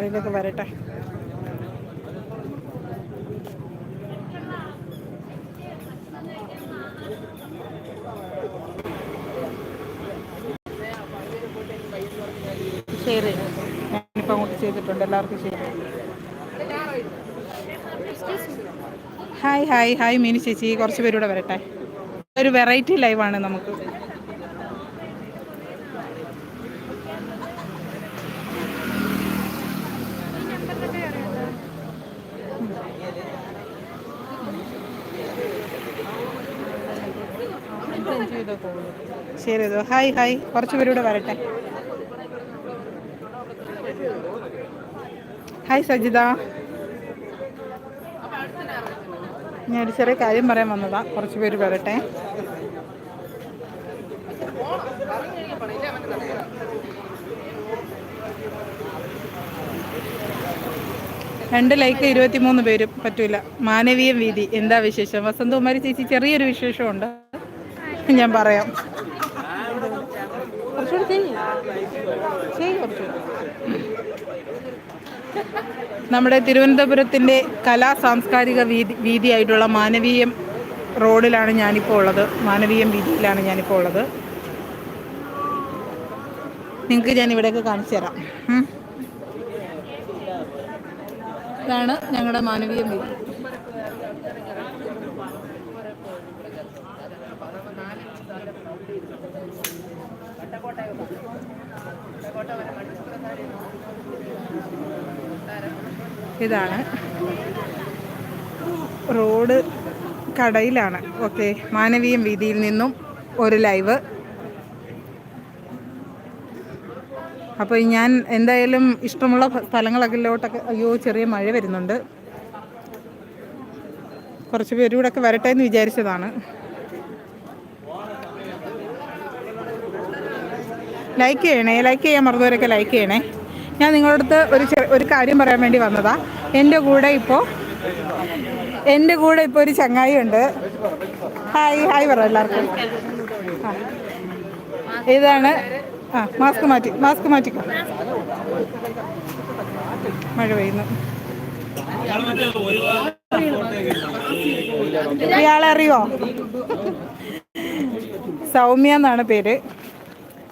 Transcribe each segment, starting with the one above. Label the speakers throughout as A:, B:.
A: ആരെങ്കിലുമൊക്കെ വരട്ടെ. ഷെയർ ഞാനിപ്പോൾ അങ്ങോട്ട് ചെയ്തിട്ടുണ്ട്. എല്ലാവർക്കും ഹായ് ഹായ് ഹായ് മീനു ചേച്ചി. കുറച്ച് പേരൂടെ വരട്ടെ. ഒരു വെറൈറ്റി ലൈവാണ് നമുക്ക്. ഷെയർ ഹായ് ഹായ് കുറച്ച് പേരൂടെ വരട്ടെ. ഹായ് സജിത. ഞാൻ ഒരു ചെറിയ കാര്യം പറയാൻ വന്നതാ. കുറച്ച് പേര് വരട്ടെ. രണ്ട് ലൈക്ക് ഇരുപത്തിമൂന്ന് പേരും. പറ്റൂല. മാനവീയ വീതി. എന്താ വിശേഷം? വസന്തകുമാരി ചേച്ചി ചെറിയൊരു വിശേഷമുണ്ട്. ഞാൻ പറയാം. കുറച്ചുകൂടി ചെയ്യും. ചെയ്യും. നമ്മുടെ തിരുവനന്തപുരത്തിന്റെ കലാ സാംസ്കാരിക വീതി വീതിയായിട്ടുള്ള മാനവീയം റോഡിലാണ് ഞാനിപ്പോൾ ഉള്ളത്. മാനവീയം വീതിയിലാണ് ഞാനിപ്പോൾ ഉള്ളത്. നിങ്ങൾക്ക് ഞാൻ ഇവിടെയൊക്കെ കാണിച്ചു തരാം. ഇതാണ് ഞങ്ങളുടെ മാനവീയം വീതി. ഇതാണ്. റോഡ് കടയിലാണ്. ഓക്കെ. മാനവീയം വീതിയിൽ നിന്നും ഒരു ലൈവ്. അപ്പോൾ ഞാൻ എന്തായാലും ഇഷ്ടമുള്ള സ്ഥലങ്ങളൊക്കെ അയ്യോ ചെറിയ മഴ വരുന്നുണ്ട്. കുറച്ച് പേരൂടെ ഒക്കെ വരട്ടെ എന്ന് വിചാരിച്ചതാണ്. ലൈക്ക് ചെയ്യണേ ലൈക്ക് ചെയ്യാൻ മറന്നവരൊക്കെ ലൈക്ക് ചെയ്യണേ. ഞാൻ നിങ്ങളുടെ അടുത്ത് ഒരു ഒരു കാര്യം പറയാൻ വേണ്ടി വന്നതാ. എന്റെ കൂടെ ഇപ്പോൾ എന്റെ കൂടെ ഇപ്പോൾ ഒരു ചങ്ങായി ഉണ്ട്. ഹായ് ഹായ് പറ എല്ലാവർക്കും. ഇതാണ് ആ മാസ്ക് മാറ്റി മാസ്ക് മാറ്റിക്കോ മഴ പെയ്യുന്നു. ഇയാളെ അറിയോ സൗമ്യ എന്നാണ് പേര്.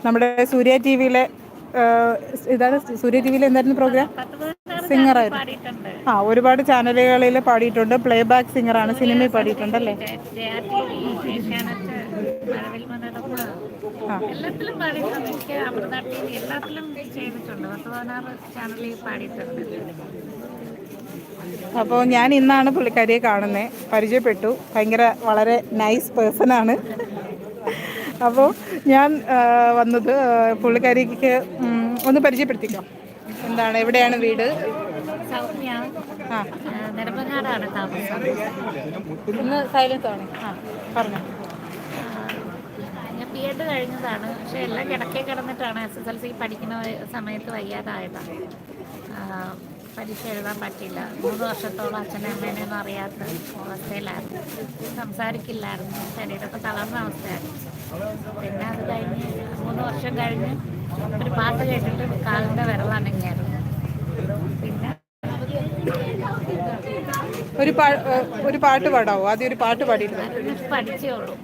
A: നമ്മുടെ സൂര്യ ടി വിയിലെ ഇതാണ് സൂര്യ ടി വിയിൽ എന്തായിരുന്നു പ്രോഗ്രാം സിംഗറായിരുന്നു ആ ഒരുപാട് ചാനലുകളിൽ പാടിയിട്ടുണ്ട്. പ്ലേ ബാക്ക് സിംഗറാണ് സിനിമയിൽ പാടിയിട്ടുണ്ട് അല്ലേ
B: എല്ലാത്തിലും പാടിയിട്ടുണ്ട് എല്ലാത്തിലും ചെയ്തിട്ടുണ്ട് പത്ത് പതിനാറ് ചാനലിൽ പാടിയിട്ടുണ്ട്
A: അപ്പോൾ ഞാൻ ഇന്നാണ് പുള്ളിക്കാരിയെ കാണുന്നത് പരിചയപ്പെട്ടു. ഭയങ്കര വളരെ നൈസ് പേഴ്സണാണ് അപ്പോൾ ഞാൻ വന്നത് പുള്ളിക്കാരിക്ക് ഒന്ന് പരിചയപ്പെടുത്തിക്കോ. എന്താണ് എവിടെയാണ് വീട്? ആ. സൈലൻസ് ആണ് ആ പറഞ്ഞു.
B: ബി എഡ് കഴിഞ്ഞതാണ്. പക്ഷെ എല്ലാം കിടക്കേ കിടന്നിട്ടാണ് എസ് എസ് എൽ സി പഠിക്കുന്ന സമയത്ത് വയ്യാതായതാണ് പരീക്ഷ എഴുതാൻ പറ്റില്ല മൂന്ന് വർഷത്തോളം അച്ഛനെ അമ്മേനെ ഒന്നും അറിയാത്ത അവസ്ഥയിലായിരുന്നു. സംസാരിക്കില്ലായിരുന്നു. ശരീരമൊക്കെ തളർന്ന അവസ്ഥയായിരുന്നു. പിന്നെ അത് കഴിഞ്ഞ് മൂന്ന് വർഷം കഴിഞ്ഞ് ഒരു പാട്ട് കേട്ടിട്ട് കാലിന്റെ വിരലണങ്ങിയായിരുന്നു പിന്നെ
A: ഒരു ഒരു പാട്ട് പാടാവോ? ആദ്യം ഒരു പാട്ട് പാടിയിരുന്നു?
B: പഠിച്ചേ ഉള്ളൂ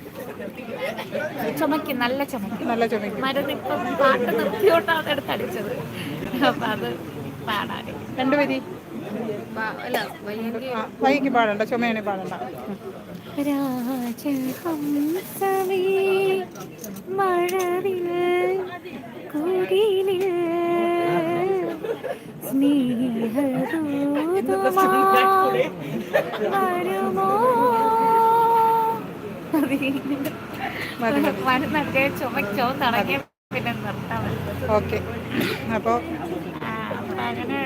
B: നല്ല ചുമയ്ക്കും
A: നല്ല ചുമയ്ക്കും
B: മരുന്ന് ഇപ്പം പാട്ട് അപ്പം അത് പാടാൻ
A: രണ്ടുപേരി? വൈകി പാടണ്ട ചുമയാണെങ്കിൽ പാടണ്ട.
B: രാജഹംസമേ മഴവിൽ കുടിലിൽ സ്നേഹദൂതമായി വരുമോ? മരുന്നൊക്കെ ചുമച്ചോ തുടങ്ങിയ പിന്നെ നിർത്താൻ
A: ഓക്കെ. അപ്പോൾ
B: അങ്ങനെ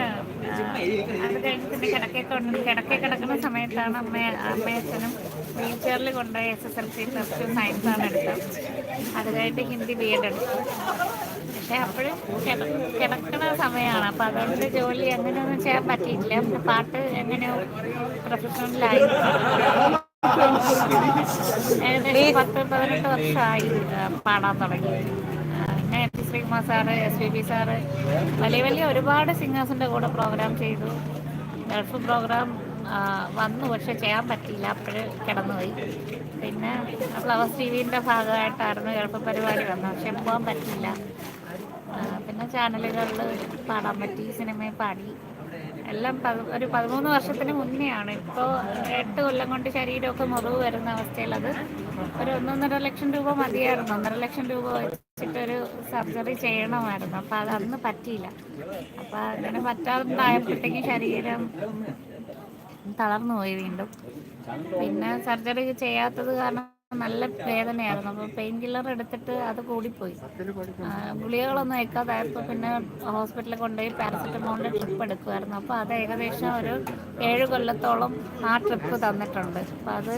B: അത് കഴിഞ്ഞ് പിന്നെ കിടക്കെ കിടക്കെ കിടക്കുന്ന സമയത്താണ് അമ്മ അമ്മയച്ഛനും വീൽ കൊണ്ടുപോയി S S L C plus two science ആണ് എടുത്തത്. അത് കഴിഞ്ഞിട്ട് ഹിന്ദി ബി എഡ് എടുത്തു. പക്ഷെ അപ്പോഴും കിടക്കുന്ന സമയമാണ്. അപ്പം അതുകൊണ്ട് ജോലി അങ്ങനെയൊന്നും ചെയ്യാൻ പറ്റിയിട്ടില്ല. പിന്നെ പാട്ട് എങ്ങനെയോ പ്രൊഫഷണലായി ഏകദേശം പത്ത് പതിനെട്ട് വർഷമായി പാടാൻ തുടങ്ങി. പിന്നെ M Sreekumar sir S P B sir വലിയ വലിയ ഒരുപാട് സിംഗേഴ്സിന്റെ കൂടെ പ്രോഗ്രാം ചെയ്തു. ഗൾഫ് പ്രോഗ്രാം വന്നു. പക്ഷെ ചെയ്യാൻ പറ്റിയില്ല. അപ്പോഴ് കിടന്നുപോയി. പിന്നെ ഫ്ലവേഴ്സ് ടി വിന്റെ ഭാഗമായിട്ടായിരുന്നു ചിലപ്പോൾ പരിപാടി വന്നത്. പക്ഷെ പോകാൻ പറ്റില്ല പിന്നെ ചാനലുകളിൽ പാടാൻ പറ്റി. സിനിമയിൽ പാടി. എല്ലാം ഒരു പതിമൂന്ന് വർഷത്തിന് മുന്നെയാണ്. ഇപ്പോൾ എട്ട് കൊല്ലം കൊണ്ട് ശരീരമൊക്കെ മുറിവ് വരുന്ന അവസ്ഥയിലത് ഒരു ഒന്നൊന്നര ലക്ഷം രൂപ മതിയായിരുന്നു. ഒന്നര ലക്ഷം രൂപ വെച്ചിട്ടൊരു സർജറി ചെയ്യണമായിരുന്നു. അപ്പോൾ അത് അന്ന് പറ്റിയില്ല. അപ്പോൾ അങ്ങനെ പറ്റാണ്ടായപ്പോഴത്തേക്കും ശരീരം തളർന്നു പോയി വീണ്ടും. പിന്നെ സർജറി ചെയ്യാത്തത് കാരണം നല്ല വേദനയായിരുന്നു. അപ്പോൾ പെയിൻ കില്ലർ എടുത്തിട്ട് അത് കൂടിപ്പോയി. ഗുളികകളൊന്നും ഏൽക്കാതായപ്പോൾ പിന്നെ ഹോസ്പിറ്റലിൽ കൊണ്ടുപോയി പാരസെറ്റമോളിന്റെ ട്രിപ്പ് എടുക്കുമായിരുന്നു അപ്പോൾ അത് ഏകദേശം ഒരു ഏഴ് കൊല്ലത്തോളം ആ ട്രിപ്പ് തന്നിട്ടുണ്ട്. അപ്പോൾ അത്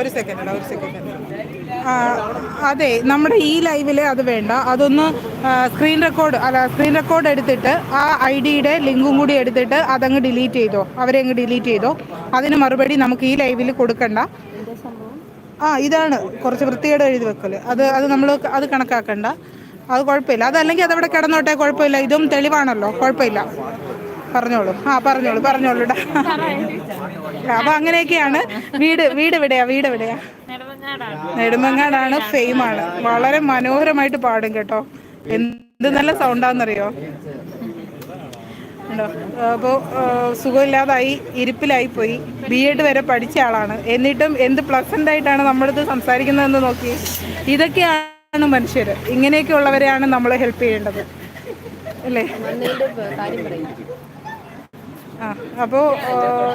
A: ഒരു സെക്കൻഡ് ഒരു സെക്കൻഡ്. അതെ നമ്മുടെ ഈ ലൈവിൽ അത് വേണ്ട. അതൊന്ന് സ്ക്രീൻ റെക്കോർഡ് അല്ല സ്ക്രീൻ റെക്കോർഡ് എടുത്തിട്ട് ആ ഐ ഡിയുടെ ലിങ്കും കൂടി എടുത്തിട്ട് അതങ്ങ് ഡിലീറ്റ് ചെയ്തോ. അവരെ അങ്ങ് ഡിലീറ്റ് ചെയ്തോ. അതിന് മറുപടി നമുക്ക് ഈ ലൈവിൽ കൊടുക്കണ്ട. ആ ഇതാണ്. കുറച്ച് വൃത്തികേട് എഴുതി വെക്കൽ. അത് അത് നമ്മൾ അത് കണക്കാക്കണ്ട. അത് കുഴപ്പമില്ല. അതല്ലെങ്കിൽ അതവിടെ കിടന്നോട്ടെ കുഴപ്പമില്ല. ഇതും തെളിവാണല്ലോ. കുഴപ്പമില്ല. പറഞ്ഞോളൂ. ആ പറഞ്ഞോളൂ പറഞ്ഞോളൂ. അപ്പൊ അങ്ങനെയൊക്കെയാണ്. വീട് വീട് എവിടെയാ? വീട് എവിടെയാ?
B: നെടുമങ്ങാടാണ്.
A: ഫെയിമാണ്. വളരെ മനോഹരമായിട്ട് പാടും കേട്ടോ. എന്ത് നല്ല സൗണ്ടാന്നറിയോ അപ്പോൾ സുഖമില്ലാതായി ഇരിപ്പിലായി പോയി. ബി എഡ് വരെ പഠിച്ച ആളാണ്. എന്നിട്ടും എന്ത് പ്ലസന്റ് ആയിട്ടാണ് നമ്മളിത് സംസാരിക്കുന്നതെന്ന് നോക്കി? ഇതൊക്കെയാണ് മനുഷ്യർ. ഇങ്ങനെയൊക്കെ ഉള്ളവരെയാണ് നമ്മൾ ഹെൽപ്പ് ചെയ്യേണ്ടത്. അല്ലേ? ആ അപ്പോൾ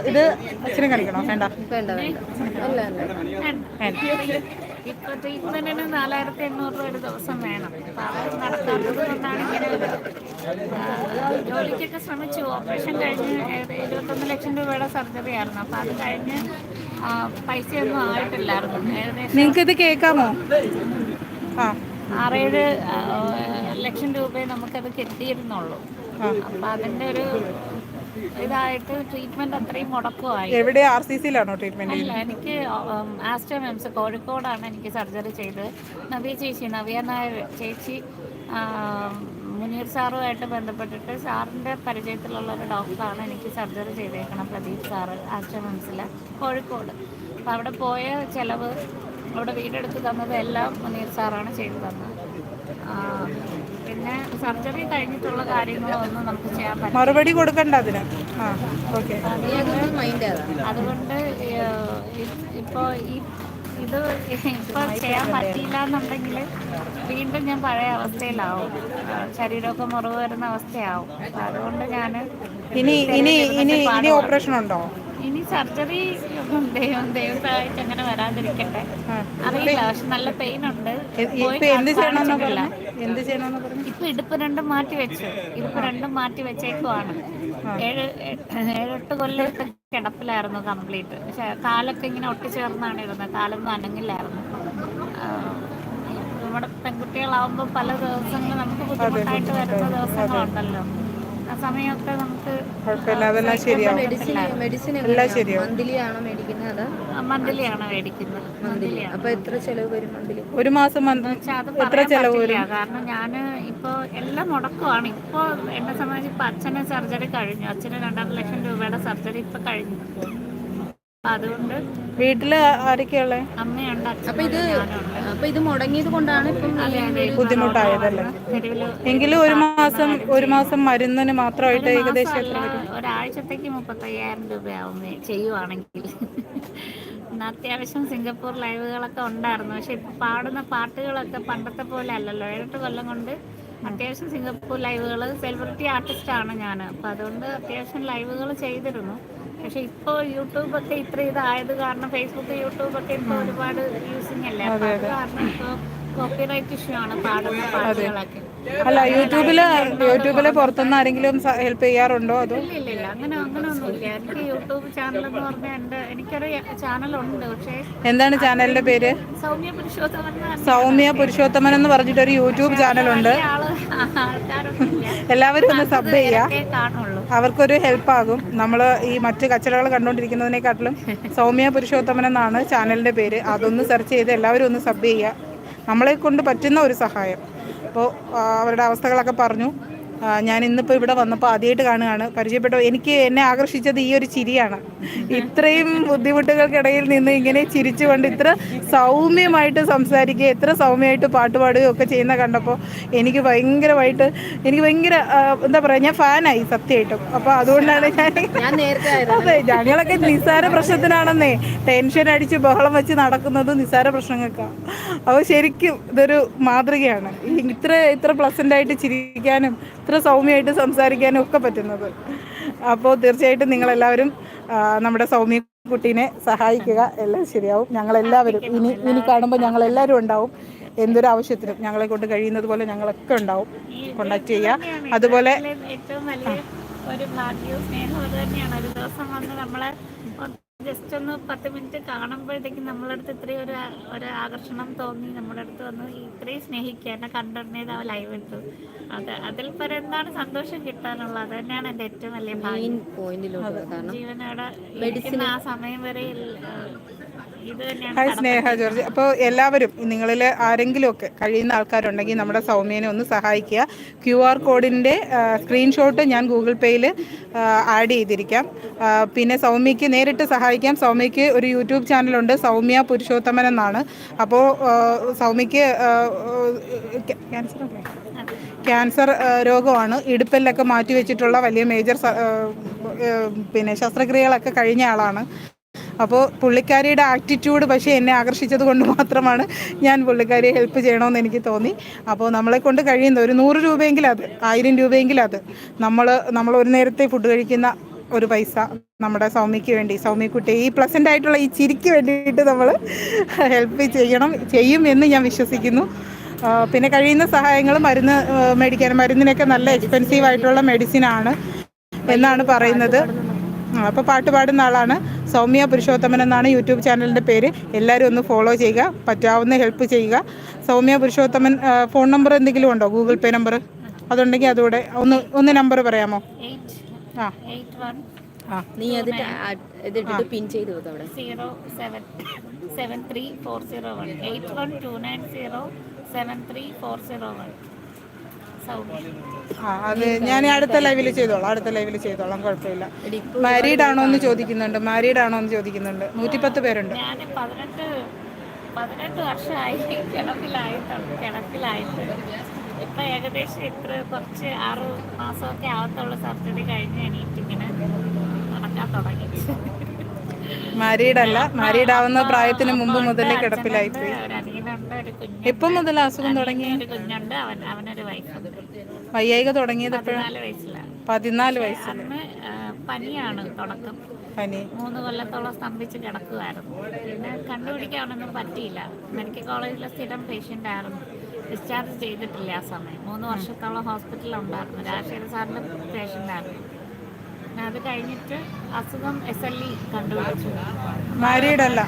A: ഇത് അച്ഛനെ കാണിക്കണോ വേണ്ട.
C: വേണ്ട വേണ്ട.
B: ഇപ്പൊ ട്രീറ്റ്മെന്റിന് നാലായിരത്തി എണ്ണൂറ് രൂപ ഒരു ദിവസം വേണം. അപ്പൊ അത് നടക്കാത്തത് കൊണ്ടാണ് ഇങ്ങനെ ഒരു, ജോലിക്കൊക്കെ ശ്രമിച്ചു. ഓപ്പറേഷൻ കഴിഞ്ഞ് ഇരുപത്തൊന്ന് ലക്ഷം രൂപയുടെ സർജറി ആയിരുന്നു. അപ്പൊ അത് കഴിഞ്ഞ് പൈസയൊന്നും ആയിട്ടില്ലായിരുന്നു. ഏകദേശം
A: നിങ്ങൾക്ക് ഇത് കേൾക്കാമോ ആ
B: ആറേഴ് ലക്ഷം രൂപയെ നമുക്കത് കിട്ടിയിരുന്നുള്ളൂ. അപ്പൊ അതിന്റെ ഒരു ഇതായിട്ട് ട്രീറ്റ്മെന്റ് അത്രയും മുടക്കമായി
A: എവിടെ? ആർ സി സിയിലാണോ ട്രീറ്റ്മെന്റ്
B: അല്ല എനിക്ക് ആസ്റ്റർ മെംസ് കോഴിക്കോടാണ് എനിക്ക് സർജറി ചെയ്തത്. നവ്യ ചേച്ചി നവ്യ നായർ ചേച്ചി മുനീർ സാറുമായിട്ട് ബന്ധപ്പെട്ടിട്ട് സാറിന്റെ പരിചയത്തിലുള്ള ഒരു ഡോക്ടറാണ് എനിക്ക് സർജറി ചെയ്തേക്കണം പ്രദീപ് സാറ് ആസ്റ്റർ മെംസിൽ കോഴിക്കോട്. അപ്പോൾ അവിടെ പോയ ചെലവ് അവിടെ വീടെടുത്ത് തന്നത് എല്ലാം മുനീർ സാറാണ് ചെയ്തു തന്നത്. പിന്നെ സർജറി കഴിഞ്ഞിട്ടുള്ള കാര്യങ്ങളൊന്നും നമുക്ക് ചെയ്യാൻ പറ്റില്ല.
A: മറുപടി കൊടുക്കണ്ട അതിന്?
B: അതുകൊണ്ട് ഇപ്പോ ഇത് ഇപ്പൊ ചെയ്യാൻ പറ്റിയില്ല എന്നുണ്ടെങ്കിൽ വീണ്ടും ഞാൻ പഴയ അവസ്ഥയിലാവും. ശരീരമൊക്കെ മുറിവ് വരുന്ന അവസ്ഥയാവും. അതുകൊണ്ട് ഞാൻ
A: ഇനി ഇനി ഇനി ഇനി ഓപ്പറേഷൻ ഉണ്ടോ
B: ഇനി സർജറി ദൈവം ദൈവം സഹായിച്ച് അങ്ങനെ വരാതിരിക്കട്ടെ. അറിയില്ല പക്ഷെ നല്ല പെയിൻ ഉണ്ട്.
A: എന്ത്
B: ഇപ്പൊ ഇടുപ്പ് രണ്ടും മാറ്റി വെച്ചു. ഇടുപ്പ് രണ്ടും മാറ്റി വെച്ചേക്കുവാണ്. ഏഴ് ഏഴെട്ട് കൊല്ലം കിടപ്പിലായിരുന്നു കംപ്ലീറ്റ്. പക്ഷെ കാലൊക്കെ ഇങ്ങനെ ഒട്ടിച്ചേർന്നാണ് ഇരുന്നത്. കാലൊന്നും അനങ്ങില്ലായിരുന്നു. നമ്മുടെ പെൺകുട്ടികളാവുമ്പോൾ പല ദിവസങ്ങളും നമുക്ക് ബുദ്ധിമുട്ടായിട്ട് വരുന്ന ദിവസങ്ങളുണ്ടല്ലോ. ആ സമയമൊക്കെ നമുക്ക്
A: കുഴപ്പമില്ല. അതെല്ലാം ശരിയാവും.
C: മെഡിസിൻ മെഡിസിൻ
A: എല്ലാം ശരിയാവും.
C: മന്ത്ലി ആണോ മേടിക്കുന്നത് അതാ?
B: മന്ത്ലിയാണ് മേടിക്കുന്നത്. മന്ത്ലിയാണ്.
C: അപ്പൊ എത്ര ചെലവ് വരും മന്ത്ലി?
A: ഒരു മാസം എത്ര ചെലവ് വരും?
B: കാരണം ഞാൻ ഇപ്പോ എല്ലാം മുടക്കമാണ് ഇപ്പോ എന്നെ സംബന്ധിച്ച് ഇപ്പൊ അച്ഛന് സർജറി കഴിഞ്ഞു. അച്ഛന് രണ്ടര ലക്ഷം രൂപയുടെ സർജറി ഇപ്പൊ കഴിഞ്ഞു. അതുകൊണ്ട്
A: വീട്ടിൽ ആരൊക്കെയുള്ള
B: അമ്മയുണ്ട്
C: അപ്പൊ
B: അച്ഛനുണ്ട്
C: ഇത്
B: ഞാനുണ്ട്.
C: അപ്പൊ ഇത് മുടങ്ങിയത് കൊണ്ടാണ്
A: ബുദ്ധിമുട്ടായതല്ലേ? എങ്കിലും ഒരു മാസം ഒരു മാസം മരുന്നിന് മാത്രമായിട്ട് ഏകദേശം
B: ഒരാഴ്ചത്തേക്ക് മുപ്പത്തയ്യായിരം രൂപയാവും ചെയ്യുവാണെങ്കിൽ. അത്യാവശ്യം സിംഗപ്പൂർ ലൈവുകളൊക്കെ ഉണ്ടായിരുന്നു. പക്ഷെ ഇപ്പൊ പാടുന്ന പാട്ടുകളൊക്കെ പണ്ടത്തെ പോലെ അല്ലല്ലോ. ഏഴെട്ട് കൊല്ലം കൊണ്ട് അത്യാവശ്യം സിംഗപ്പൂർ ലൈവുകൾ സെലിബ്രിറ്റി ആർട്ടിസ്റ്റ് ആണ് ഞാൻ അപ്പൊ അതുകൊണ്ട് അത്യാവശ്യം ലൈവുകൾ ചെയ്തിരുന്നു. പക്ഷെ ഇപ്പോൾ യൂട്യൂബൊക്കെ ഇത്ര ഇതായത് കാരണം ഫേസ്ബുക്ക് യൂട്യൂബൊക്കെ ഇപ്പോൾ ഒരുപാട് യൂസിങ് അല്ലേ? അപ്പം അത് കാരണം ഇപ്പോൾ കോപ്പിറൈറ്റ് ഇഷ്യൂ ആണ് പാടുന്ന പാട്ടുകളൊക്കെ.
A: അല്ല യൂട്യൂബിൽ യൂട്യൂബിൽ പുറത്തുനിന്ന് ആരെങ്കിലും ഹെൽപ്പ് ചെയ്യാറുണ്ടോ അതോ?
B: ഇല്ല ഇല്ല ഇല്ല. അങ്ങനെ അങ്ങനെ ഒന്നുമില്ല. എനിക്ക് യൂട്യൂബ് ചാനൽ എന്ന് പറഞ്ഞാൽ എന്റെ എനിക്കൊരു ചാനലുണ്ട് പക്ഷേ
A: എന്താണ് ചാനലിന്റെ പേര്?
B: സൗമ്യ പുരുഷോത്തമൻ എന്ന് പറഞ്ഞ
A: സൗമ്യ പുരുഷോത്തമൻ എന്ന് പറഞ്ഞിട്ട് ഒരു യൂട്യൂബ് ചാനലുണ്ട്
B: ഉണ്ട്. ആൾ ആൾക്കാരൊന്നുമില്ല.
A: എല്ലാവരും ഒന്ന് സബ്
B: കാണുള്ളൂ.
A: അവർക്കൊരു ഹെൽപ്പ് ആകും നമ്മൾ ഈ മറ്റ് കച്ചറകൾ കണ്ടുകൊണ്ടിരിക്കുന്നതിനെക്കാട്ടിലും സൗമ്യ പുരുഷോത്തമൻ എന്നാണ് ചാനലിന്റെ പേര്. അതൊന്ന് സെർച്ച് ചെയ്ത് എല്ലാവരും ഒന്ന് സബ് ചെയ്യുക. നമ്മളെ കൊണ്ട് പറ്റുന്ന ഒരു സഹായം. അപ്പോൾ അവരുടെ അവസ്ഥകളൊക്കെ പറഞ്ഞു. ഞാൻ ഇന്നിപ്പോൾ ഇവിടെ വന്നപ്പോൾ ആദ്യമായിട്ട് കാണുകയാണ്. പരിചയപ്പെട്ടു എനിക്ക് എന്നെ ആകർഷിച്ചത് ഈ ഒരു ചിരിയാണ്. ഇത്രയും ബുദ്ധിമുട്ടുകൾക്കിടയിൽ നിന്ന് ഇങ്ങനെ ചിരിച്ചുകൊണ്ട് ഇത്ര സൗമ്യമായിട്ട് സംസാരിക്കുകയും എത്ര സൗമ്യമായിട്ട് പാട്ട് പാടുകയും ഒക്കെ ചെയ്യുന്ന കണ്ടപ്പോൾ എനിക്ക് ഭയങ്കരമായിട്ട് എനിക്ക് ഭയങ്കര എന്താ പറയുക ഞാൻ ഫാനായി സത്യമായിട്ടും. അപ്പോൾ അതുകൊണ്ടാണ് ഞാൻ അതെ ഞങ്ങളൊക്കെ നിസ്സാര പ്രശ്നത്തിനാണെന്നേ. ടെൻഷൻ അടിച്ച് ബഹളം വെച്ച് നടക്കുന്നത് നിസ്സാര പ്രശ്നങ്ങൾക്കാണ് അപ്പോൾ ശരിക്കും ഇതൊരു മാതൃകയാണ്. ഇത്ര ഇത്ര പ്ലസന്റായിട്ട് ചിരിക്കാനും ഇത്ര സൗമ്യമായിട്ട് സംസാരിക്കാനും ഒക്കെ പറ്റുന്നത്. അപ്പോൾ തീർച്ചയായിട്ടും നിങ്ങളെല്ലാവരും നമ്മുടെ സൗമ്യ കുട്ടീനെ സഹായിക്കുക. എല്ലാം ശരിയാവും. ഞങ്ങളെല്ലാവരും ഇനി ഇനി കാണുമ്പോൾ ഞങ്ങളെല്ലാവരും ഉണ്ടാവും. എന്തൊരു ആവശ്യത്തിനും ഞങ്ങളെ കൊണ്ട് കഴിയുന്നത് പോലെ ഞങ്ങളൊക്കെ ഉണ്ടാവും. കോണ്ടാക്ട് ചെയ്യുക. അതുപോലെ
B: ഏറ്റവും വലിയ ഒരു ഭാഗ്യവും സ്നേഹവും അത് തന്നെയാണ് ഒരു ദിവസം വന്ന് നമ്മളെ ജസ്റ്റ് ഒന്ന് പത്ത് മിനിറ്റ് കാണുമ്പോഴത്തേക്കും നമ്മളടുത്ത് ഇത്രയും ഒരു ഒരു ആകർഷണം തോന്നി. നമ്മുടെ അടുത്ത് വന്ന് ഇത്രയും സ്നേഹിക്കുക. എന്നെ കണ്ടുടനേത് ആ ലൈവ് ഇട്ടു. അത് അതിൽ പരം എന്താണ് സന്തോഷം കിട്ടാനുള്ളത്? അത് തന്നെയാണ് എന്റെ ഏറ്റവും വലിയ ഭാഗ്യം. ജീവനോടെ ആ സമയം വരെ
A: ഹായ് സ്നേഹ ജോർജ്. അപ്പോൾ എല്ലാവരും നിങ്ങളിൽ ആരെങ്കിലുമൊക്കെ കഴിയുന്ന ആൾക്കാരുണ്ടെങ്കിൽ നമ്മുടെ സൗമ്യനെ ഒന്ന് സഹായിക്കുക. ക്യു ആർ കോഡിന്റെ സ്ക്രീൻഷോട്ട് ഞാൻ ഗൂഗിൾ പേയിൽ ആഡ് ചെയ്തിരിക്കാം. പിന്നെ സൗമ്യയ്ക്ക് നേരിട്ട് സഹായിക്കാം. സൗമ്യയ്ക്ക് ഒരു യൂട്യൂബ് ചാനലുണ്ട് സൗമ്യ പുരുഷോത്തമൻ എന്നാണ്. അപ്പോൾ സൗമ്യക്ക് സൗമ്യയ്ക്ക് ക്യാൻസർ ക്യാൻസർ രോഗമാണ്. ഇടുപ്പലിലൊക്കെ മാറ്റി വെച്ചിട്ടുള്ള വലിയ മേജർ പിന്നെ ശസ്ത്രക്രിയകളൊക്കെ കഴിഞ്ഞ ആളാണ്. അപ്പോൾ പുള്ളിക്കാരിയുടെ ആറ്റിറ്റ്യൂഡ് പക്ഷേ എന്നെ ആകർഷിച്ചത് കൊണ്ട് മാത്രമാണ് ഞാൻ പുള്ളിക്കാരിയെ ഹെൽപ്പ് ചെയ്യണമെന്ന് എനിക്ക് തോന്നി. അപ്പോൾ നമ്മളെ കൊണ്ട് കഴിയുന്ന ഒരു നൂറ് രൂപയെങ്കിലും അത് ആയിരം രൂപയെങ്കിലും അത്. നമ്മൾ നമ്മൾ ഒരു നേരത്തെ ഫുഡ് കഴിക്കുന്ന ഒരു പൈസ നമ്മുടെ സൗമ്യയ്ക്ക് വേണ്ടി സൗമ്യക്കുട്ടി ഈ പ്ലസന്റ് ആയിട്ടുള്ള ഈ ചിരിക്ക് വേണ്ടിയിട്ട് നമ്മൾ ഹെൽപ്പ് ചെയ്യണം ചെയ്യും എന്ന് ഞാൻ വിശ്വസിക്കുന്നു. പിന്നെ കഴിയുന്ന സഹായങ്ങൾ മരുന്ന് മേടിക്കാൻ മരുന്നിനൊക്കെ നല്ല എക്സ്പെൻസീവ് ആയിട്ടുള്ള മെഡിസിനാണ് എന്നാണ് പറയുന്നത്. അപ്പോൾ പാട്ട് പാടുന്ന ആളാണ് സൗമ്യ പുരുഷോത്തമൻ എന്നാണ് യൂട്യൂബ് ചാനലിന്റെ പേര്. എല്ലാവരും ഒന്ന് ഫോളോ ചെയ്യുക പറ്റാവുന്ന ഹെൽപ്പ് ചെയ്യുക. സൗമ്യ പുരുഷോത്തമൻ ഫോൺ നമ്പർ എന്തെങ്കിലും ഉണ്ടോ? ഗൂഗിൾ പേ നമ്പർ അതുണ്ടെങ്കിൽ അതുകൂടെ ഒന്ന് ഒന്ന് നമ്പർ പറയാമോ? ആ.
C: നീ അത് ഇതിട്ടിട്ട് പിൻ ചെയ്ത് അവിടെ.
B: Zero seven seven three four zero one eight one two nine zero seven three four zero one
A: ആ അത് ഞാൻ അടുത്ത ലൈവിൽ ചെയ്തോളാം അടുത്ത ലൈവിൽ ചെയ്തോളാം കുഴപ്പമില്ല. മാരീഡ് ആണോ എന്ന് ചോദിക്കുന്നുണ്ട് മാരീഡ് ആണോ എന്ന് ചോദിക്കുന്നുണ്ട്. നൂറ്റിപ്പത്ത് പേരുണ്ട്.
B: പതിനെട്ട് വർഷമായി കിടപ്പിലായിട്ടുണ്ട് കിടപ്പിലായിട്ട് ഇപ്പം ഏകദേശം ഇത്ര കുറച്ച് ആറ് മാസമൊക്കെ ആവത്തുള്ള സർജറി കഴിഞ്ഞ് എണീറ്റിങ്ങനെ നടക്കാൻ തുടങ്ങി.
A: മാരീഡ് അല്ല മാരീഡ് ആവുന്ന പ്രായത്തിന് മുമ്പ് മുതലേ കിടപ്പിലായി പോയി. എപ്പം മുതൽ അസുഖം തുടങ്ങി വയ്യായിക തുടങ്ങിയത്
B: പതിനാല് വയസ്സിലാണ്
A: വയസ്സ്
B: പനിയാണ് തുടക്കം.
A: പനി.
B: മൂന്ന് കൊല്ലത്തോളം സ്തംഭിച്ച് കിടക്കുമായിരുന്നു പിന്നെ കണ്ടുപിടിക്കാനൊന്നും പറ്റിയില്ല. മെഡിക്കൽ കോളേജിലെ സ്ഥിരം പേഷ്യന്റ് ആയിരുന്നു. ഡിസ്ചാർജ് ചെയ്തിട്ടില്ല ആ സമയം. മൂന്ന് വർഷത്തോളം ഹോസ്പിറ്റലിൽ ഉണ്ടായിരുന്നു. രാജശേഖര സാറിന്റെ പേഷ്യന്റ് ആയിരുന്നു. അത് കഴിഞ്ഞിട്ട് അസുഖം എസ് എൽ ഇ കണ്ടുപിടിച്ചു.
A: മാരീഡ് അല്ല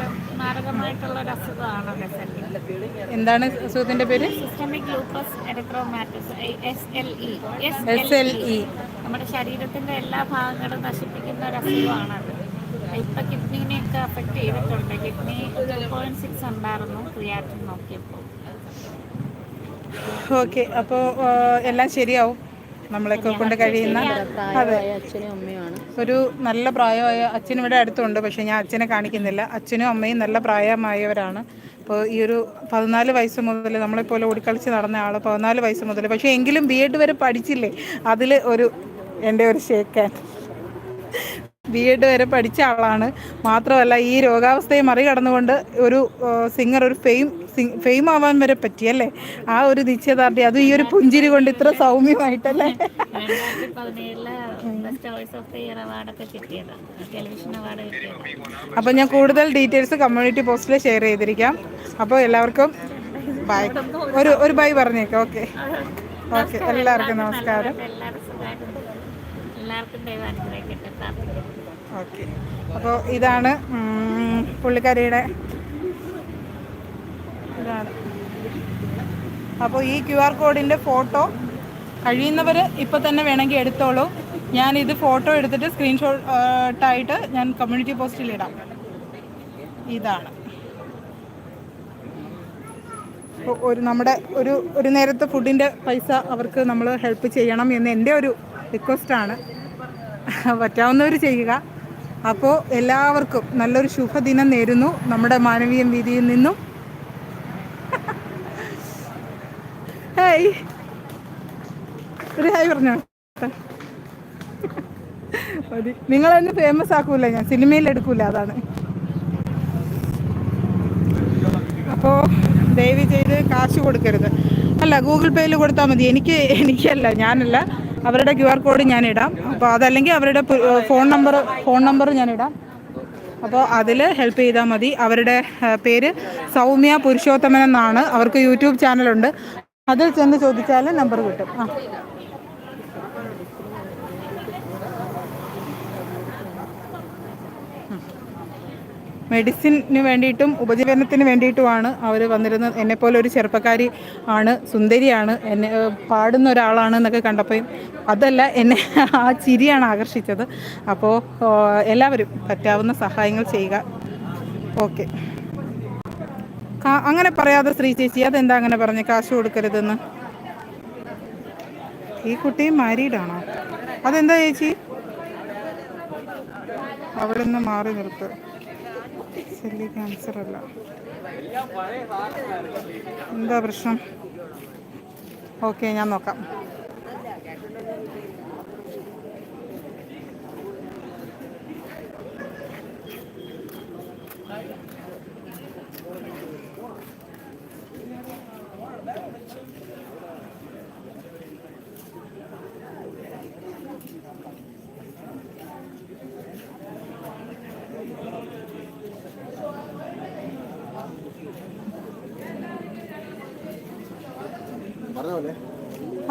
B: മാരകമായിട്ടുള്ള ഒരു അസുഖമാണ് എസ് എൽ ഇ
A: എന്താണ് അസുഖത്തിന്റെ പേര്?
B: Systemic lupus erythematosus S L E
A: S L E
B: നമ്മുടെ ശരീരത്തിന്റെ എല്ലാ ഭാഗങ്ങളും നശിപ്പിക്കുന്ന ഒരു അസുഖമാണ് ഇപ്പൊ കിഡ്നീനെയൊക്കെ അഫക്ട് ചെയ്തിട്ടുണ്ട്. കിഡ്നി ടു പോയിന്റ് സിക്സ് ഉണ്ടായിരുന്നു ക്രിയാറ്റിൻ നോക്കിയപ്പോൾ.
A: ഓക്കെ. അപ്പോൾ എല്ലാം ശരിയാവും. നമ്മളെയൊക്കെ കൊണ്ട് കഴിയുന്ന അതെ. ഒരു നല്ല പ്രായമായ അച്ഛനും ഇവിടെ അടുത്തുണ്ട് പക്ഷേ ഞാൻ അച്ഛനെ കാണിക്കുന്നില്ല. അച്ഛനും അമ്മയും നല്ല പ്രായമായവരാണ്. അപ്പോൾ ഈ ഒരു പതിനാല് വയസ്സ് മുതൽ നമ്മളെപ്പോലെ ഓടിക്കളിച്ച് നടന്ന ആൾ പതിനാല് വയസ്സ് മുതൽ പക്ഷേ എങ്കിലും ബി എഡ് വരെ പഠിച്ചില്ലേ? അതിൽ ഒരു എന്റെ ഒരു ഷേക്കാൻ ബി എഡ് വരെ പഠിച്ച ആളാണ്. മാത്രമല്ല ഈ രോഗാവസ്ഥയെ മറികടന്നുകൊണ്ട് ഒരു സിംഗർ ഒരു ഫെയിം ഫെയിം ആവാൻ വരെ പറ്റിയല്ലേ ആ ഒരു നിശ്ചയദാർഢ്യം അതും ഈ ഒരു പുഞ്ചിരി കൊണ്ട് ഇത്ര സൗമ്യമായിട്ടല്ലേ?
B: അപ്പം
A: അപ്പോൾ ഞാൻ കൂടുതൽ ഡീറ്റെയിൽസ് കമ്മ്യൂണിറ്റി പോസ്റ്റിൽ ഷെയർ ചെയ്തിരിക്കാം. അപ്പോൾ എല്ലാവർക്കും ബൈ ഒരു ഒരു ബൈ പറഞ്ഞേക്കാം ഓക്കെ ഓക്കെ എല്ലാവർക്കും നമസ്കാരം.
B: എല്ലാവർക്കും ദൈവം അനുഗ്രഹിക്കട്ടെ
A: ഓക്കെ. അപ്പോൾ ഇതാണ് പുള്ളിക്കാരിയുടെ ഇതാണ്. അപ്പോൾ ഈ ക്യു ആർ കോഡിന്റെ ഫോട്ടോ കഴിയുന്നവർ ഇപ്പോൾ തന്നെ വേണമെങ്കിൽ എടുത്തോളൂ. ഞാനിത് ഫോട്ടോ എടുത്തിട്ട് സ്ക്രീൻഷോട്ടായിട്ട് ഞാൻ കമ്മ്യൂണിറ്റി പോസ്റ്റിൽ ഇടാം. ഇതാണ്. ഒരു നമ്മുടെ ഒരു ഒരു നേരത്തെ ഫുഡിന്റെ പൈസ അവർക്ക് നമ്മൾ ഹെൽപ്പ് ചെയ്യണം എന്ന് എന്റെ ഒരു റിക്വസ്റ്റാണ്. പറ്റാവുന്നവർ ചെയ്യുക. അപ്പോൾ എല്ലാവർക്കും നല്ലൊരു ശുഭദിനം നേരുന്നു നമ്മുടെ മാനവീയ വീതിയിൽ നിന്നും. ഹായ് ഒരു ഹായ് പറഞ്ഞോ? മതി. നിങ്ങളെന്നെ ഫേമസ് ആക്കൂല ഞാൻ സിനിമയിൽ എടുക്കൂല അതാണ്. അപ്പോൾ ദയവ് ചെയ്ത് കാശ് കൊടുക്കരുത്. അല്ല ഗൂഗിൾ പേയിൽ കൊടുത്താൽ മതി. എനിക്ക് എനിക്കല്ല ഞാനല്ല. അവരുടെ ക്യു ആർ കോഡ് ഞാൻ ഇടാം. അപ്പോൾ അതല്ലെങ്കിൽ അവരുടെ ഫോൺ നമ്പർ ഫോൺ നമ്പർ ഞാൻ ഇടാം. അപ്പോൾ അതിൽ ഹെൽപ്പ് ചെയ്താൽ മതി. അവരുടെ പേര് സൗമ്യ പുരുഷോത്തമൻ എന്നാണ്. അവർക്ക് യൂട്യൂബ് ചാനലുണ്ട് അതിൽ ചെന്ന് ചോദിച്ചാൽ നമ്പർ കിട്ടും. ആ. മെഡിസിന് വേണ്ടിയിട്ടും ഉപജീവനത്തിന് വേണ്ടിയിട്ടുമാണ് അവർ വന്നിരുന്നത്. എന്നെപ്പോലെ ഒരു ചെറുപ്പക്കാരി ആണ് സുന്ദരിയാണ് എന്നെ പാടുന്ന ഒരാളാണ് എന്നൊക്കെ കണ്ടപ്പോൾ അതല്ല എന്നെ ആ ചിരിയാണ് ആകർഷിച്ചത്. അപ്പോൾ എല്ലാവരും പറ്റാവുന്ന സഹായങ്ങൾ ചെയ്യുക. ഓക്കെ. അങ്ങനെ പറയാതെ ശ്രീ ചേച്ചി അതെന്താ അങ്ങനെ പറഞ്ഞ്? കാശ് കൊടുക്കരുതെന്ന്. ഈ കുട്ടി മാരീഡാണോ അതെന്താ ചേച്ചി? അവിടെ നിന്ന് മാറി നിർത്തുക സെല്ലി ക്യാൻസർ അല്ല. എന്താ പ്രശ്നം? ഓക്കെ ഞാൻ നോക്കാം.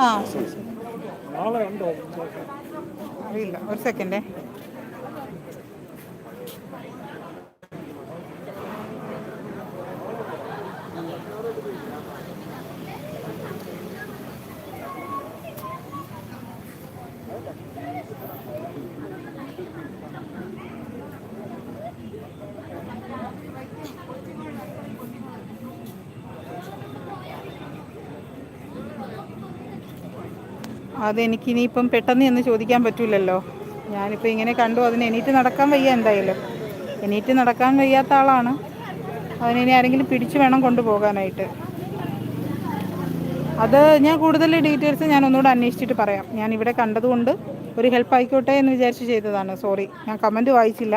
A: ആ. ശരി ശരി അറിയില്ല. ഒരു സെക്കൻഡേ അതെനിക്കിനിയിപ്പം പെട്ടെന്ന് എന്ന് ചോദിക്കാൻ പറ്റൂലല്ലോ. ഞാനിപ്പോൾ ഇങ്ങനെ കണ്ടു അതിന് എണീറ്റ് നടക്കാൻ വയ്യ എന്തായാലും. എണീറ്റ് നടക്കാൻ വയ്യാത്ത ആളാണ്. അതിനി ആരെങ്കിലും പിടിച്ചു വേണം കൊണ്ടുപോകാനായിട്ട്. അത് ഞാൻ കൂടുതൽ ഡീറ്റെയിൽസ് ഞാൻ ഒന്നുകൂടെ അന്വേഷിച്ചിട്ട് പറയാം. ഞാൻ ഇവിടെ കണ്ടതുകൊണ്ട് ഒരു ഹെൽപ്പ് ആയിക്കോട്ടെ എന്ന് വിചാരിച്ച് ചെയ്തതാണ്. സോറി ഞാൻ കമന്റ് വായിച്ചില്ല.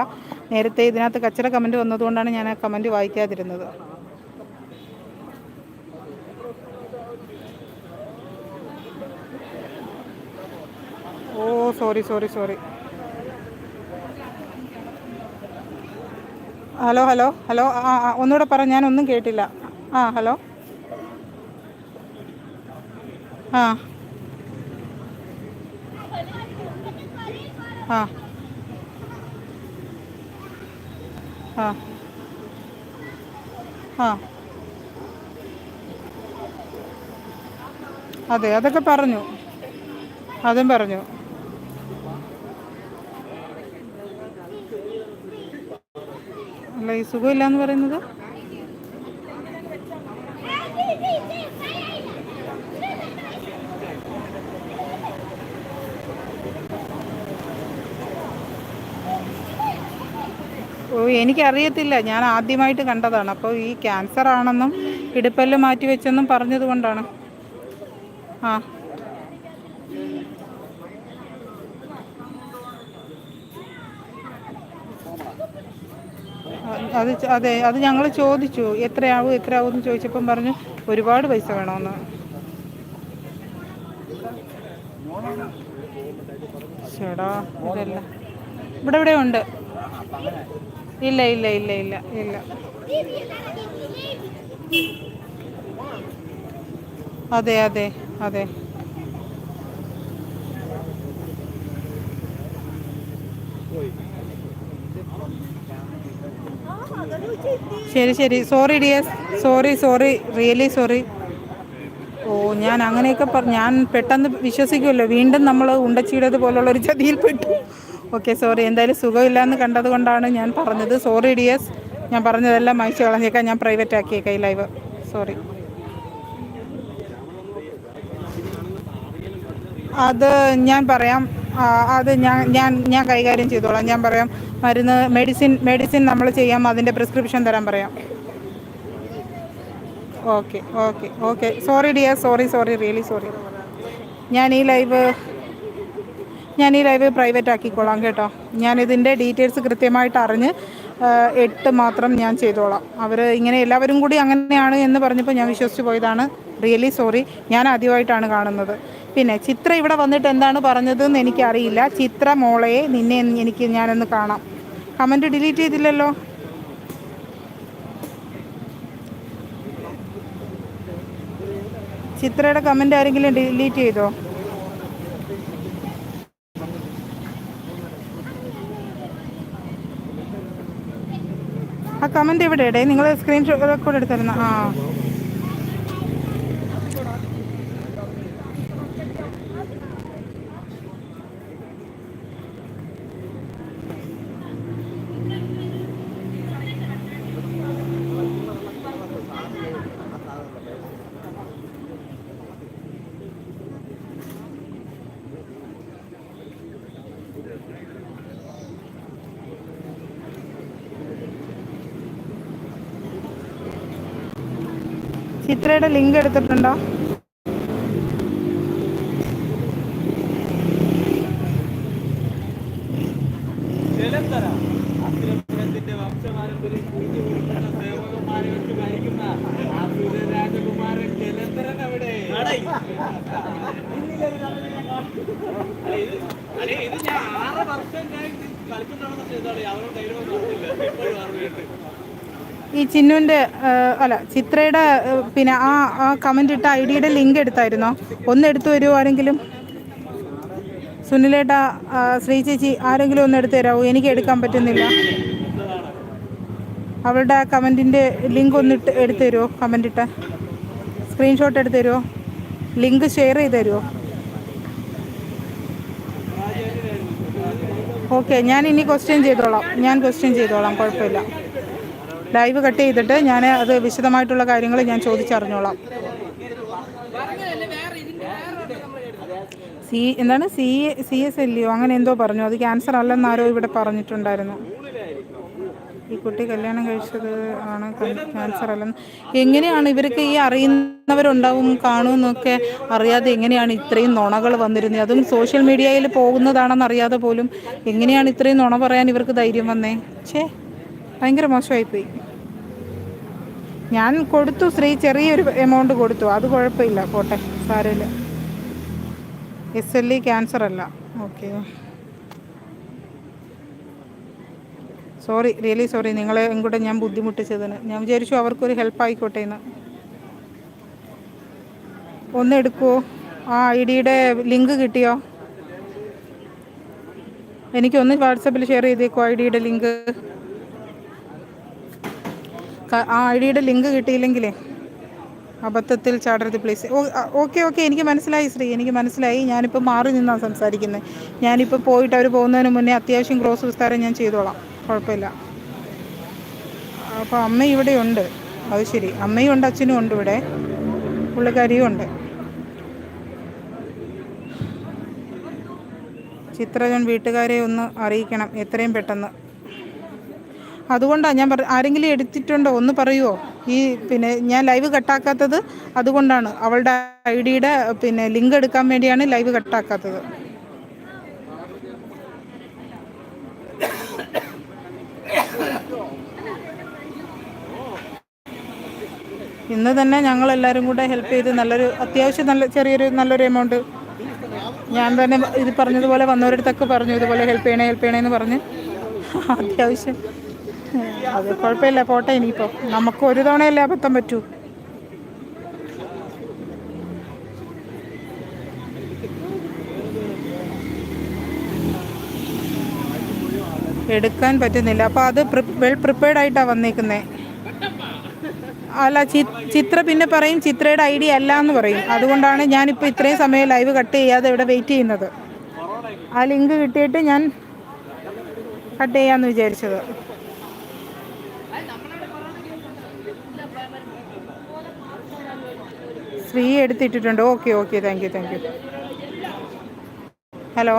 A: നേരത്തെ ഇതിനകത്ത് കച്ചറ കമന്റ് വന്നതുകൊണ്ടാണ് ഞാൻ ആ കമന്റ് വായിക്കാതിരുന്നത് ഓ sorry sorry sorry. Hello hello hello ആ ഒന്നുകൂടെ പറ ഞാനൊന്നും കേട്ടില്ല. ആ ഹലോ. ആ. ആ. ആ. അതെ അതൊക്കെ പറഞ്ഞു. അതും പറഞ്ഞു. ഈ സുഖമില്ല എന്ന് പറയുന്നത്? ഓ എനിക്കറിയത്തില്ല. ഞാൻ ആദ്യമായിട്ട് കണ്ടതാണ്. അപ്പോൾ ഈ ക്യാൻസർ ആണെന്നും ഇടുപ്പെല്ല് മാറ്റി വെച്ചെന്നും പറഞ്ഞത് കൊണ്ടാണ് ആ. അത് അതെ അത് ഞങ്ങൾ ചോദിച്ചു എത്രയാവും എത്രയാവും എന്ന് ചോദിച്ചപ്പം പറഞ്ഞു ഒരുപാട് പൈസ വേണമെന്ന് ചേടാ ഇതല്ല. ഇവിടെ ഇവിടെ ഉണ്ട്. ഇല്ല ഇല്ല ഇല്ല ഇല്ല ഇല്ല. അതെ അതെ അതെ. ശരി ശരി. Sorry dears sorry sorry really sorry ഓ ഞാൻ അങ്ങനെയൊക്കെ പറഞ്ഞു ഞാൻ പെട്ടെന്ന് വിശ്വസിക്കുമല്ലോ. വീണ്ടും നമ്മൾ ഉണ്ടച്ചീടത് പോലുള്ള ഒരു ചതിയിൽപ്പെട്ടു ഓക്കെ സോറി എന്തായാലും സുഖമില്ലാന്ന് കണ്ടത് കൊണ്ടാണ് ഞാൻ പറഞ്ഞത്. സോറി ഡിയസ് ഞാൻ പറഞ്ഞതെല്ലാം മായ്ച്ചു കളഞ്ഞേക്കാം. ഞാൻ പ്രൈവറ്റ് ആക്കിയേക്കാം ഈ ലൈവ് സോറി അത് ഞാൻ പറയാം. അത് ഞാൻ ഞാൻ ഞാൻ കൈകാര്യം ചെയ്തോളാം. ഞാൻ പറയാം. മരുന്ന് മെഡിസിൻ മെഡിസിൻ നമ്മൾ ചെയ്യാം അതിന്റെ പ്രിസ്ക്രിപ്ഷൻ തരാൻ പറയാം. Okay okay okay sorry dear sorry sorry really sorry ഞാൻ ഈ ലൈവ് ഞാൻ ഈ ലൈവ് പ്രൈവറ്റ് ആക്കിക്കോളാം കേട്ടോ. ഞാൻ ഇതിന്റെ ഡീറ്റെയിൽസ് കൃത്യമായിട്ട് അറിഞ്ഞ് എട്ട് മാത്രം ഞാൻ ചെയ്തോളാം. അവർ ഇങ്ങനെ എല്ലാവരും കൂടി അങ്ങനെയാണ് എന്ന് പറഞ്ഞപ്പോൾ ഞാൻ വിശ്വസിച്ച് പോയതാണ്. റിയലി സോറി ഞാൻ ആദ്യമായിട്ടാണ് കാണുന്നത്. പിന്നെ ചിത്ര ഇവിടെ വന്നിട്ട് എന്താണ് പറഞ്ഞതെന്ന് എനിക്കറിയില്ല. ചിത്ര മോളയെ നിന്നെ എനിക്ക് ഞാനൊന്ന് കാണാം. കമന്റ് ഡിലീറ്റ് ചെയ്തില്ലല്ലോ. ചിത്രയുടെ കമന്റ് ആരെങ്കിലും ഡിലീറ്റ് ചെയ്തോ? ആ കമന്റ് എവിടെ ഇടേ നിങ്ങൾ സ്ക്രീൻഷോട്ട് റെക്കോർഡ് എടുത്തിരുന്ന? ആ ചിത്രയുടെ ലിങ്ക് എടുത്തിട്ടുണ്ടോ
D: ജലന്ധര അസുരപുരത്തിന്റെ വംശപാരമ്പര്യം കുഴിഞ്ഞു കൊടുക്കുന്ന സേവകന്മാരെ വെച്ച് ഭരിക്കുന്ന അസുര രാജകുമാരൻ ലിങ്ക് എടുത്തിട്ടുണ്ടോ? ഇത് ഞാൻ ആറ് വർഷം ഞാൻ കളിച്ചിട്ടുണ്ടെന്ന് ചെയ്തോളി അവരുടെ പറഞ്ഞില്ല. ഇപ്പോഴും ഓർമ്മയുണ്ട്
A: ഈ ചിന്നുവിന്റെ അല്ല ചിത്രയുടെ പിന്നെ ആ ആ കമന്റ് ഇട്ട ഐ ഡിയുടെ ലിങ്ക് എടുത്തായിരുന്നോ? ഒന്ന് എടുത്തു തരുമോ ആരെങ്കിലും? സുനിലേട്ട ശ്രീ ചേച്ചി ആരെങ്കിലും ഒന്ന് എടുത്തു തരാമോ എനിക്ക് എടുക്കാൻ പറ്റുന്നില്ല. അവളുടെ ആ കമന്റിന്റെ ലിങ്ക് ഒന്ന് ഇട്ട് എടുത്തു തരുമോ കമന്റ് ഇട്ട? സ്ക്രീൻഷോട്ട് എടുത്തു തരുമോ ലിങ്ക് ഷെയർ ചെയ്ത് തരുമോ ഓക്കെ ഞാൻ ഇനി ക്വസ്റ്റ്യൻ ചെയ്തോളാം. ഞാൻ ക്വസ്റ്റ്യൻ ചെയ്തോളാം. കുഴപ്പമില്ല. ലൈവ് കട്ട് ചെയ്തിട്ട് ഞാൻ അത് വിശദമായിട്ടുള്ള കാര്യങ്ങൾ ഞാൻ ചോദിച്ചറിഞ്ഞോളാം. സി എന്താണ്? സി സി എസ് എല്ലയോ അങ്ങനെ എന്തോ പറഞ്ഞു. അത് ക്യാൻസർ അല്ലെന്നാരോ ഇവിടെ പറഞ്ഞിട്ടുണ്ടായിരുന്നു. ഈ കുട്ടി കല്യാണം കഴിച്ചത് ആണ് ക്യാൻസർ അല്ലെന്ന്. എങ്ങനെയാണ് ഇവർക്ക് ഈ അറിയുന്നവരുണ്ടാവും കാണുമെന്നൊക്കെ അറിയാതെ എങ്ങനെയാണ് ഇത്രയും നുണകൾ വന്നിരുന്നത്? അതും സോഷ്യൽ മീഡിയയിൽ പോകുന്നതാണെന്ന് അറിയാതെ പോലും എങ്ങനെയാണ് ഇത്രയും നുണ പറയാൻ ഇവർക്ക് ധൈര്യം വന്നേ? ഛേ ഭയങ്കര മോശമായിപ്പോയി. ഞാൻ കൊടുത്തു സ്ത്രീ ചെറിയൊരു എമൗണ്ട് കൊടുത്തു. അത് കുഴപ്പമില്ല പോട്ടെ സാരമില്ല. എസ് എൽ ഇ ക്യാൻസർ അല്ല. ഓക്കെ സോറി റിയലി സോറി നിങ്ങളെ കൂടെ ഞാൻ ബുദ്ധിമുട്ടിച്ചതിന്. ഞാൻ വിചാരിച്ചു അവർക്കൊരു ഹെൽപ്പ് ആയിക്കോട്ടെ എന്ന്. ഒന്ന് എടുക്കുമോ ആ ഐ ഡിയുടെ ലിങ്ക് കിട്ടിയോ? എനിക്കൊന്ന് വാട്സപ്പിൽ ഷെയർ ചെയ്തേക്കോ ഐ ഡിയുടെ ലിങ്ക് ആ ഐ ഡിയുടെ ലിങ്ക് കിട്ടിയില്ലെങ്കിലേ. അബദ്ധത്തിൽ ചാടരുത് പ്ലീസ് ഓക്കെ ഓക്കെ എനിക്ക് മനസ്സിലായി ശ്രീ എനിക്ക് മനസ്സിലായി. ഞാനിപ്പോൾ മാറി നിന്നാണ് സംസാരിക്കുന്നത് ഞാനിപ്പോൾ പോയിട്ട് അവർ പോകുന്നതിന് മുന്നേ അത്യാവശ്യം ക്രോസ് വിസ്താരം ഞാൻ ചെയ്തോളാം. കുഴപ്പമില്ല. അപ്പോൾ അമ്മ ഇവിടെ ഉണ്ട്. അത് ശരി. അമ്മയും ഉണ്ട് അച്ഛനും ഉണ്ട് ഇവിടെ. പുള്ളിക്കാരിയും ഉണ്ട്. ചിത്രജൻ വീട്ടുകാരെ ഒന്ന് അറിയിക്കണം എത്രയും പെട്ടെന്ന്. അതുകൊണ്ടാണ് ഞാൻ പറ ആരെങ്കിലും എടുത്തിട്ടുണ്ടോ ഒന്ന് പറയുമോ ഈ പിന്നെ ഞാൻ ലൈവ് കട്ടാക്കാത്തത് അതുകൊണ്ടാണ്. അവളുടെ ഐ ഡിയുടെ പിന്നെ ലിങ്ക് എടുക്കാൻ വേണ്ടിയാണ് ലൈവ് കട്ടാക്കാത്തത് ഇന്ന് തന്നെ ഞങ്ങൾ എല്ലാവരും കൂടെ ഹെൽപ്പ് ചെയ്ത് നല്ലൊരു അത്യാവശ്യം നല്ല ചെറിയൊരു നല്ലൊരു എമൗണ്ട് ഞാൻ തന്നെ ഇത് പറഞ്ഞതുപോലെ വന്നവരടുത്തൊക്കെ പറഞ്ഞു ഇതുപോലെ ഹെൽപ്പ് ചെയ്യണേ ഹെൽപ്പ് ചെയ്യണേ എന്ന് പറഞ്ഞ്. അത്യാവശ്യം. അത് കുഴപ്പമില്ല പോട്ടെ ഇനിയിപ്പോൾ നമുക്ക് ഒരു തവണയല്ലേ അബദ്ധം പറ്റൂ. എടുക്കാൻ പറ്റുന്നില്ല. അപ്പോൾ അത് വെൽ പ്രിപ്പയർഡ് ആയിട്ടാണ് വന്നേക്കുന്നത് അല്ല ചിത്ര പിന്നെ പറയും ചിത്രയുടെ ഐ ഡി അല്ല എന്ന് പറയും. അതുകൊണ്ടാണ് ഞാനിപ്പോൾ ഇത്രയും സമയം ലൈവ് കട്ട് ചെയ്യാതെ ഇവിടെ വെയിറ്റ് ചെയ്യുന്നത്. ആ ലിങ്ക് കിട്ടിയിട്ട് ഞാൻ കട്ട് ചെയ്യാമെന്ന് വിചാരിച്ചത്. Sree എടുത്തിട്ടിട്ടുണ്ട്. Okay okay thank you thank you hello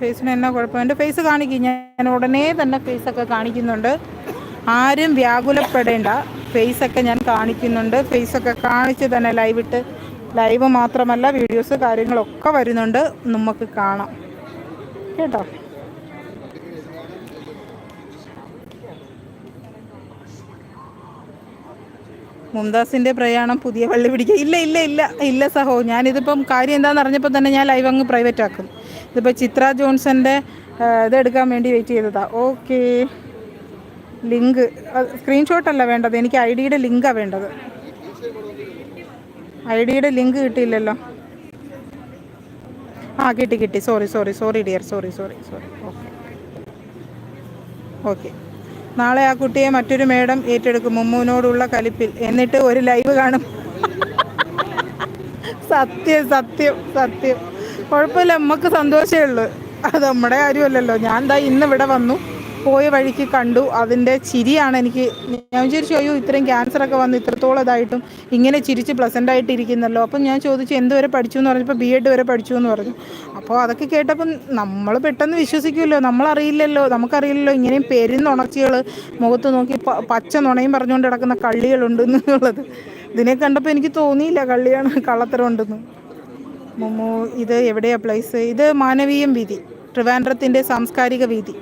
A: ഫേസിന് എന്നാ കുഴപ്പം? എന്റെ ഫേസ് കാണിക്കും. ഞാൻ ഉടനെ തന്നെ ഫേസൊക്കെ കാണിക്കുന്നുണ്ട്. ആരും വ്യാകുലപ്പെടേണ്ട. ഫേസൊക്കെ ഞാൻ കാണിക്കുന്നുണ്ട്. ഫേസൊക്കെ കാണിച്ച് തന്നെ ലൈവ് ഇട്ട് ലൈവ് മാത്രമല്ല വീഡിയോസ് കാര്യങ്ങളൊക്കെ വരുന്നുണ്ട്. നമുക്ക് കാണാം. കേട്ടോ? മുംതാസിന്റെ പ്രയാണം പുതിയ പള്ളി പിടിക്കുക ഇല്ല ഇല്ല ഇല്ല ഇല്ല സഹോ. ഞാനിതിപ്പം കാര്യം എന്താണെന്ന് അറിഞ്ഞപ്പോൾ തന്നെ ഞാൻ ലൈവ് അങ്ങ് പ്രൈവറ്റ് ആക്കും ഇതിപ്പോൾ ചിത്ര ജോൺസന്റെ ഇതെടുക്കാൻ വേണ്ടി വെയിറ്റ് ചെയ്തതാ. ഓക്കെ ലിങ്ക് സ്ക്രീൻഷോട്ടല്ല വേണ്ടത്. എനിക്ക് ഐ ഡിയുടെ ലിങ്കാണ് വേണ്ടത്. ഐ ഡിയുടെ ലിങ്ക് കിട്ടിയില്ലല്ലോ. ആ കിട്ടി കിട്ടി. Sorry sorry sorry dear sorry sorry sorry okay okay നാളെ ആ കുട്ടിയെ മറ്റൊരു മേഡം ഏറ്റെടുക്കും. മുമ്മുവിനോടുള്ള കലിപ്പിൽ. എന്നിട്ട് ഒരു ലൈവ് കാണും. സത്യം സത്യം സത്യം. കുഴപ്പമില്ല നമുക്ക് സന്തോഷമേ ഉള്ളൂ. അത് നമ്മുടെ കാര്യമല്ലല്ലോ. ഞാൻ എന്താ ഇന്ന് ഇവിടെ വന്നു. പോയ വഴിക്ക് കണ്ടു. അതിന്റെ ചിരിയാണ് എനിക്ക് ഞാൻ വിചാരിച്ചു അയ്യോ ഇത്രയും ക്യാൻസറൊക്കെ വന്ന്. ഇത്രത്തോളം ഇതായിട്ടും ഇങ്ങനെ ചിരിച്ച് പ്ലസന്റ് ആയിട്ട് ഇരിക്കുന്നല്ലോ. അപ്പം ഞാൻ ചോദിച്ചു എന്ത് വരെ പഠിച്ചു? എന്ന് പറഞ്ഞപ്പോൾ ബി എഡ് വരെ പഠിച്ചു എന്ന് പറഞ്ഞു. അപ്പോൾ അതൊക്കെ കേട്ടപ്പം നമ്മൾ പെട്ടെന്ന് വിശ്വസിക്കുമല്ലോ. നമ്മളറിയില്ലല്ലോ നമുക്കറിയില്ലല്ലോ. ഇങ്ങനെയും പെരുന്നുണർച്ചകൾ മുഖത്ത് നോക്കി പച്ച നുണയും പറഞ്ഞുകൊണ്ട് കിടക്കുന്ന കള്ളികളുണ്ട് എന്നുള്ളത് ഇതിനെ കണ്ടപ്പോൾ എനിക്ക് തോന്നിയില്ല കള്ളിയാണ് കള്ളത്തരം ഉണ്ടെന്ന്. മൊമോ ഇത് എവിടെയാണ് പ്ലേസ് ഇത് മാനവീയം വീതി ട്രിവാൻഡ്രത്തിന്റെ സാംസ്കാരിക വീതി.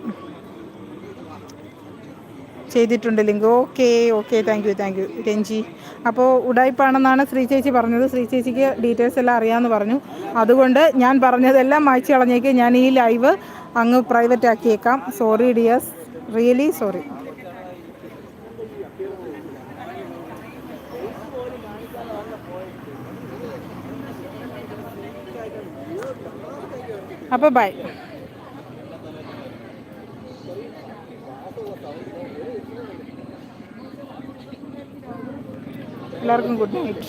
A: ചെയ്തിട്ടുണ്ട് link. Okay okay thank you thank you Renji അപ്പോൾ ഉടായ്പാണെന്നാണ് ശ്രീ ചേച്ചി പറഞ്ഞത്. ശ്രീ ചേച്ചിക്ക് ഡീറ്റെയിൽസ് എല്ലാം അറിയാമെന്ന് പറഞ്ഞു. അതുകൊണ്ട് ഞാൻ പറഞ്ഞതെല്ലാം മായ്ച്ചു കളഞ്ഞേക്ക്. ഞാൻ ഈ ലൈവ് അങ്ങ് പ്രൈവറ്റ് ആക്കിയേക്കാം. സോറി ഡിയേഴ്സ് റിയലി സോറി അപ്പോൾ ബൈ. എല്ലാവർക്കും ഗുഡ് നൈറ്റ്.